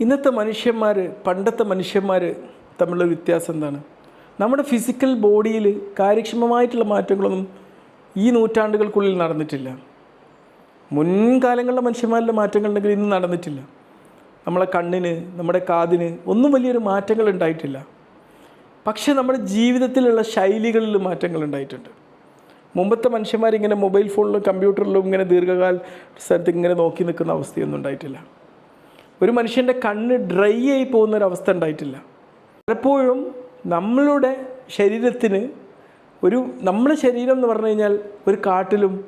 ഇന്നത്തെ മനുഷ്യന്മാർ പണ്ടത്തെ മനുഷ്യന്മാർ തമ്മിലുള്ള വ്യത്യാസം എന്താണ്? നമ്മുടെ ഫിസിക്കൽ ബോഡിയിൽ കാര്യക്ഷമമായിട്ടുള്ള മാറ്റങ്ങളൊന്നും ഈ നൂറ്റാണ്ടുകൾക്കുള്ളിൽ നടന്നിട്ടില്ല. മുൻകാലങ്ങളിലെ മനുഷ്യന്മാരിലെ മാറ്റങ്ങളുണ്ടെങ്കിൽ ഇന്ന് നടന്നിട്ടില്ല. നമ്മളെ കണ്ണിന് നമ്മുടെ കാതിന് ഒന്നും വലിയൊരു മാറ്റങ്ങൾ ഉണ്ടായിട്ടില്ല. പക്ഷേ നമ്മുടെ ജീവിതത്തിലുള്ള ശൈലികളിൽ മാറ്റങ്ങൾ ഉണ്ടായിട്ടുണ്ട്. മുമ്പത്തെ മനുഷ്യന്മാരിങ്ങനെ മൊബൈൽ ഫോണിലും കമ്പ്യൂട്ടറിലും ഇങ്ങനെ ദീർഘകാല സ്ഥലത്ത് ഇങ്ങനെ നോക്കി നിൽക്കുന്ന അവസ്ഥയൊന്നും ഉണ്ടായിട്ടില്ല. ഒരു മനുഷ്യന്റെ കണ്ണ് ഡ്രൈ ആയി പോകുന്ന ഒരു അവസ്ഥ ഉണ്ടായിട്ടില്ല. പലപ്പോഴും നമ്മളുടെ ശരീരത്തിന് ഒരു നമ്മുടെ ശരീരം എന്ന് പറഞ്ഞു കഴിഞ്ഞാൽ ഒരു കാട്ടിലും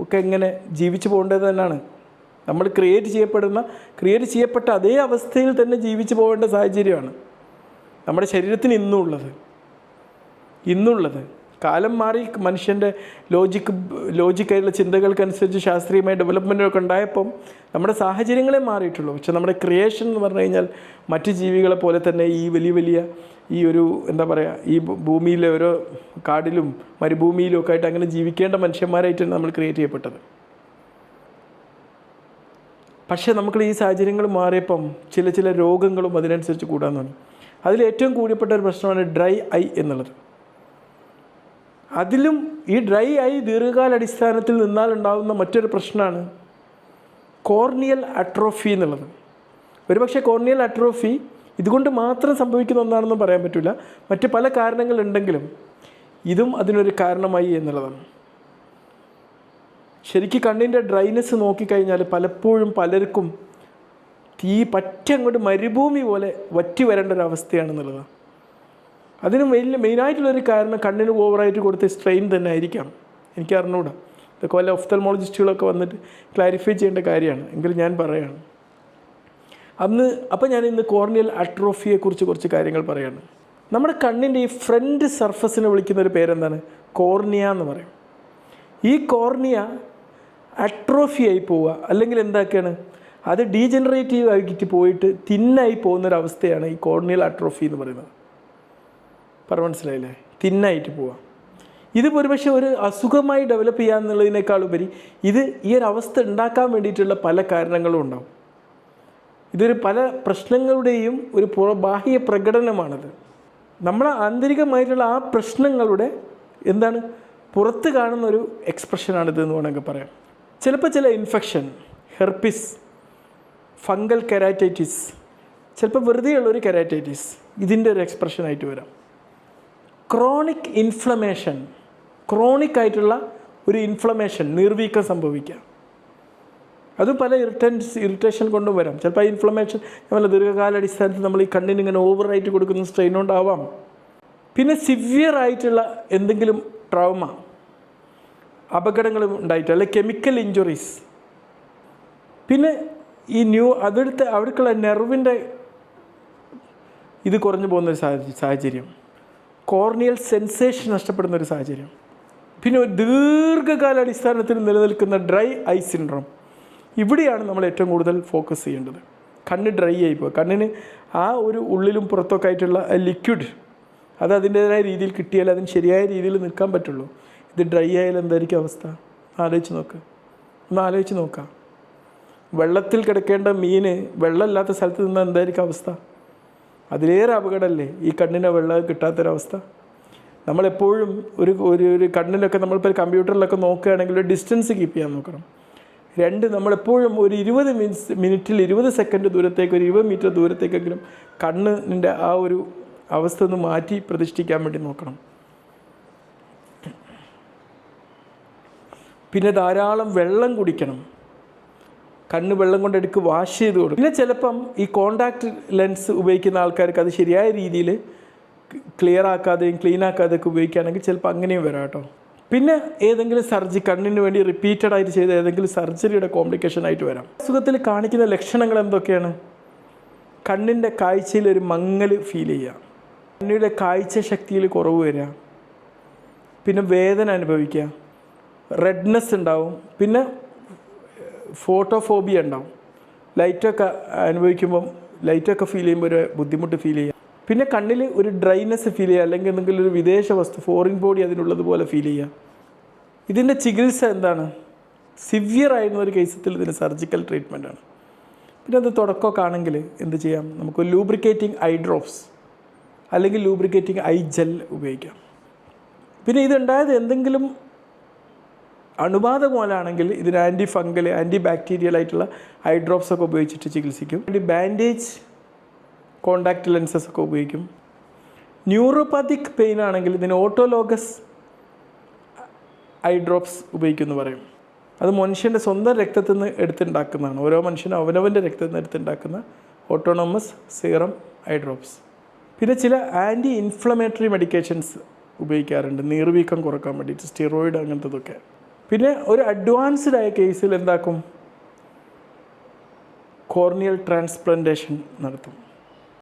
ഒക്കെ എങ്ങനെ ജീവിച്ചു പോകേണ്ടത് തന്നെയാണ്. നമ്മൾ ക്രിയേറ്റ് ചെയ്യപ്പെടുന്ന ക്രിയേറ്റ് ചെയ്യപ്പെട്ട അതേ അവസ്ഥയിൽ തന്നെ ജീവിച്ചു പോകേണ്ട സാഹചര്യമാണ് നമ്മുടെ ശരീരത്തിന് ഇന്നുള്ളത്. ഇന്നുള്ളത്. കാലം മാറി മനുഷ്യന്റെ ലോജിക്ക് ലോജിക്കായിട്ടുള്ള ചിന്തകൾക്കനുസരിച്ച് ശാസ്ത്രീയമായ ഡെവലപ്മെന്റൊക്കെ ഉണ്ടായപ്പം നമ്മുടെ സാഹചര്യങ്ങളെ മാറിയിട്ടുള്ളൂ. പക്ഷെ നമ്മുടെ ക്രിയേഷൻ എന്ന് പറഞ്ഞു കഴിഞ്ഞാൽ മറ്റ് ജീവികളെ പോലെ തന്നെ ഈ വലിയ വലിയ ഈ ഒരു എന്താ പറയുക ഈ ഭൂമിയിലെ ഓരോ കാടിലും മരുഭൂമിയിലും ഒക്കെ ആയിട്ട് അങ്ങനെ ജീവിക്കേണ്ട മനുഷ്യന്മാരായിട്ടാണ് നമ്മൾ ക്രിയേറ്റ് ചെയ്യപ്പെട്ടത്. പക്ഷേ നമുക്ക് ഈ സാഹചര്യങ്ങൾ മാറിയപ്പം ചില ചില രോഗങ്ങളും അതിനനുസരിച്ച് കൂടാൻ തുടങ്ങി. അതിൽ ഏറ്റവും കൂടിയപ്പെട്ട ഒരു പ്രശ്നമാണ് ഡ്രൈ ഐ എന്നുള്ളത്. അതിലും ഈ ഡ്രൈ ആയി ദീർഘകാലാടിസ്ഥാനത്തിൽ നിന്നാൽ ഉണ്ടാകുന്ന മറ്റൊരു പ്രശ്നമാണ് കോർണിയൽ അട്രോഫി എന്നുള്ളത്. ഒരുപക്ഷെ കോർണിയൽ അട്രോഫി ഇതുകൊണ്ട് മാത്രം സംഭവിക്കുന്ന ഒന്നാണെന്നും പറയാൻ പറ്റില്ല മറ്റ് പല കാരണങ്ങളുണ്ടെങ്കിലും ഇതും അതിനൊരു കാരണമായി എന്നുള്ളതാണ്. ശരിക്കും കണ്ണിന്റെ ഡ്രൈനെസ് നോക്കിക്കഴിഞ്ഞാൽ പലപ്പോഴും പലർക്കും തീ പറ്റ അങ്ങോട്ട് മരുഭൂമി പോലെ വറ്റി വരേണ്ട ഒരു അവസ്ഥയാണെന്നുള്ളതാണ് അതിന് മെയിൻ മെയിനായിട്ടുള്ളൊരു കാരണം കണ്ണിന് ഓവറായിട്ട് കൊടുത്ത സ്ട്രെയിൻ തന്നെ ആയിരിക്കാം. എനിക്ക് അറിഞ്ഞൂടാ. ഇതൊക്കെ വല്ല ഒഫ്തൽമോളജിസ്റ്റുകളൊക്കെ വന്നിട്ട് ക്ലാരിഫൈ ചെയ്യേണ്ട കാര്യമാണ്. എങ്കിലും ഞാൻ പറയുകയാണ് അന്ന് അപ്പോൾ ഞാൻ ഇന്ന് കോർണിയൽ അട്രോഫിയെക്കുറിച്ച് കുറച്ച് കാര്യങ്ങൾ പറയാണ്. നമ്മുടെ കണ്ണിന്റെ ഈ ഫ്രണ്ട് സർഫസിനെ വിളിക്കുന്ന ഒരു പേരെന്താണ്? കോർണിയ എന്ന് പറയും. ഈ കോർണിയ അട്രോഫി ആയി പോവുക അല്ലെങ്കിൽ എന്താക്കുകയാണ് അത് ഡീജനറേറ്റീവ് ആയിട്ട് പോയിട്ട് തിന്നായി പോകുന്നൊരവസ്ഥയാണ് ഈ കോർണിയൽ അട്രോഫി എന്ന് പറയുന്നത്. പറ മനസ്സിലായില്ലേ? തിന്നായിട്ട് പോവാം. ഇത് ഒരുപക്ഷെ ഒരു അസുഖമായി ഡെവലപ്പ് ചെയ്യാന്നുള്ളതിനേക്കാൾ ഉപരി ഇത് ഈ ഒരു അവസ്ഥ ഉണ്ടാക്കാൻ വേണ്ടിയിട്ടുള്ള പല കാരണങ്ങളും ഉണ്ടാവും. ഇതൊരു പല പ്രശ്നങ്ങളുടെയും ഒരു പുറ ബാഹ്യ പ്രകടനമാണത്. നമ്മളെ ആന്തരികമായിട്ടുള്ള ആ പ്രശ്നങ്ങളുടെ എന്താണ്? പുറത്ത് കാണുന്ന ഒരു എക്സ്പ്രഷനാണിത് എന്ന് വേണമെങ്കിൽ പറയാം. ചിലപ്പോൾ ചില ഇൻഫെക്ഷൻ ഹെർപ്പിസ് ഫംഗൽ കെരാറ്റൈറ്റിസ് ചിലപ്പോൾ വെറുതെയുള്ളൊരു കെരാറ്റൈറ്റിസ് ഇതിന്റെ ഒരു എക്സ്പ്രഷനായിട്ട് വരാം. ക്രോണിക് ഇൻഫ്ലമേഷൻ ക്രോണിക് ആയിട്ടുള്ള ഒരു ഇൻഫ്ലമേഷൻ നിർവീക്കം സംഭവിക്കുക അത് പല ഇറിറ്റൻസ് ഇറിറ്റേഷൻ കൊണ്ടും വരാം. ചിലപ്പോൾ ആ ഇൻഫ്ലമേഷൻ നമ്മൾ ദീർഘകാല അടിസ്ഥാനത്തിൽ നമ്മൾ ഈ കണ്ണിന് ഇങ്ങനെ ഓവറായിട്ട് കൊടുക്കുന്ന സ്ട്രെയിൻ കൊണ്ടാവാം പിന്നെ സിവിയർ ആയിട്ടുള്ള എന്തെങ്കിലും ട്രോമ അപകടങ്ങളും ഉണ്ടായിട്ട് അല്ലെങ്കിൽ കെമിക്കൽ ഇഞ്ചുറീസ് പിന്നെ ഈ ന്യൂ അതെടുത്ത് അവിടേക്കുള്ള നെർവിന്റെ ഇത് കുറഞ്ഞു പോകുന്ന സാഹചര്യം. കോർണിയൽ സെൻസേഷൻ നഷ്ടപ്പെടുന്ന ഒരു സാഹചര്യം. പിന്നെ ദീർഘകാല അടിസ്ഥാനത്തിൽ നിലനിൽക്കുന്ന ഡ്രൈ ഐ സിൻഡ്രോം. ഇവിടെയാണ് നമ്മൾ ഏറ്റവും കൂടുതൽ ഫോക്കസ് ചെയ്യേണ്ടത്. കണ്ണ് ഡ്രൈ ആയി പോകുക കണ്ണിന് ആ ഒരു ഉള്ളിലും പുറത്തൊക്കെ ആയിട്ടുള്ള ലിക്വിഡ് അത് അതിന്റേതായ രീതിയിൽ കിട്ടിയാൽ അതിന് ശരിയായ രീതിയിൽ നിൽക്കാൻ പറ്റുള്ളൂ. ഇത് ഡ്രൈ ആയാൽ എന്തായിരിക്കും അവസ്ഥ? ആലോചിച്ച് നോക്ക്. ഒന്ന് ആലോചിച്ച് നോക്കാം. വെള്ളത്തിൽ കിടക്കേണ്ട മീന് വെള്ളമില്ലാത്ത സ്ഥലത്ത് നിന്നാൽ എന്തായിരിക്കും അവസ്ഥ? അതിലേറെ അപകടമല്ലേ? ഈ കണ്ണിന് വെള്ളം കിട്ടാത്തൊരവസ്ഥ. നമ്മളെപ്പോഴും ഒരു ഒരു ഒരു കണ്ണിലൊക്കെ നമ്മളിപ്പോൾ കമ്പ്യൂട്ടറിലൊക്കെ നോക്കുകയാണെങ്കിൽ ഒരു ഡിസ്റ്റൻസ് കീപ്പ് ചെയ്യാൻ നോക്കണം. രണ്ട് നമ്മളെപ്പോഴും ഒരു ഇരുപത് മിനിറ്റ്സ് മിനിറ്റിൽ ഇരുപത് സെക്കൻഡ് ദൂരത്തേക്ക് ഒരു ഇരുപത് മീറ്റർ ദൂരത്തേക്കെങ്കിലും കണ്ണിന്റെ ആ ഒരു അവസ്ഥ ഒന്ന് മാറ്റി പ്രതിഷ്ഠിക്കാൻ വേണ്ടി നോക്കണം. പിന്നെ ധാരാളം വെള്ളം കുടിക്കണം. കണ്ണ് വെള്ളം കൊണ്ട് എടുക്ക് വാഷ് ചെയ്ത് കൊടുക്കും. പിന്നെ ചിലപ്പം ഈ കോണ്ടാക്ട് ലെൻസ് ഉപയോഗിക്കുന്ന ആൾക്കാർക്ക് അത് ശരിയായ രീതിയിൽ ക്ലിയർ ആക്കാതെയും ക്ലീൻ ആക്കാതെയൊക്കെ ഉപയോഗിക്കുകയാണെങ്കിൽ ചിലപ്പോൾ അങ്ങനെയും വരാം കേട്ടോ. പിന്നെ ഏതെങ്കിലും സർജറി കണ്ണിന് വേണ്ടി റിപ്പീറ്റഡ് ആയിട്ട് ചെയ്ത ഏതെങ്കിലും സർജറിയുടെ കോംപ്ലിക്കേഷൻ ആയിട്ട് വരാം. അസുഖത്തിൽ കാണിക്കുന്ന ലക്ഷണങ്ങൾ എന്തൊക്കെയാണ്? കണ്ണിന്റെ കാഴ്ചയിൽ ഒരു മങ്ങൽ ഫീൽ ചെയ്യുക. കണ്ണിയുടെ കാഴ്ച ശക്തിയിൽ കുറവ് വരിക. പിന്നെ വേദന അനുഭവിക്കുക. റെഡ്നെസ് ഉണ്ടാവും. പിന്നെ ഫോട്ടോഫോബിയ ഉണ്ടാവും. ലൈറ്റൊക്കെ അനുഭവിക്കുമ്പം ലൈറ്റൊക്കെ ഫീൽ ചെയ്യുമ്പോൾ ഒരു ബുദ്ധിമുട്ട് ഫീൽ ചെയ്യുക പിന്നെ കണ്ണിൽ ഒരു ഡ്രൈനെസ് ഫീൽ ചെയ്യുക അല്ലെങ്കിൽ എന്തെങ്കിലും ഒരു വിദേശ വസ്തു ഫോറിൻ ബോഡി അതിനുള്ളതുപോലെ ഫീൽ ചെയ്യുക ഇതിന്റെ ചികിത്സ എന്താണ്? സിവിയർ ആയിരുന്ന ഒരു കേസത്തിൽ ഇതിന് സർജിക്കൽ ട്രീറ്റ്മെന്റാണ് പിന്നെ അത് തുടക്കമൊക്കെ ആണെങ്കിൽ എന്ത് ചെയ്യാം? നമുക്ക് ലൂബ്രിക്കേറ്റിംഗ് ഐ ഡ്രോപ്സ് അല്ലെങ്കിൽ ലൂബ്രിക്കേറ്റിംഗ് ഐ ജെൽ ഉപയോഗിക്കാം. പിന്നെ ഇതുണ്ടായത് എന്തെങ്കിലും അണുബാധ പോലാണെങ്കിൽ ഇതിന് ആന്റി ഫംഗൽ ആന്റി ബാക്ടീരിയൽ ആയിട്ടുള്ള ഹൈഡ്രോപ്സ് ഡ്രോപ്സ് ഒക്കെ ഉപയോഗിച്ചിട്ട് ചികിത്സിക്കും. ബാൻഡേജ് കോണ്ടാക്ട് ലെൻസസ് ഒക്കെ ഉപയോഗിക്കും. ന്യൂറോപ്പാത്തിക് പെയിൻ ആണെങ്കിൽ ഇതിന് ഓട്ടോലോഗസ് ഐ ഡ്രോപ്സ് ഉപയോഗിക്കുമെന്ന് പറയും. അത് മനുഷ്യന്റെ സ്വന്തം രക്തത്തിൽ നിന്ന് എടുത്തുണ്ടാക്കുന്നതാണ്. ഓരോ മനുഷ്യനും അവനവന്റെ രക്തത്തിൽ നിന്ന് എടുത്തുണ്ടാക്കുന്ന ഓട്ടോണോമസ് സീറം ഐ ഡ്രോപ്സ് പിന്നെ ചില ആന്റി ഇൻഫ്ലമേറ്ററി മെഡിക്കേഷൻസ് ഉപയോഗിക്കാറുണ്ട്. നീർവീക്കം കുറയ്ക്കാൻ വേണ്ടിയിട്ട് സ്റ്റിറോയിഡ് അങ്ങനത്തതൊക്കെ. പിന്നെ ഒരു അഡ്വാൻസ്ഡ് ആയ കേസിൽ എന്താക്കും? കോർണിയൽ ട്രാൻസ്പ്ലാന്റേഷൻ നടത്തും.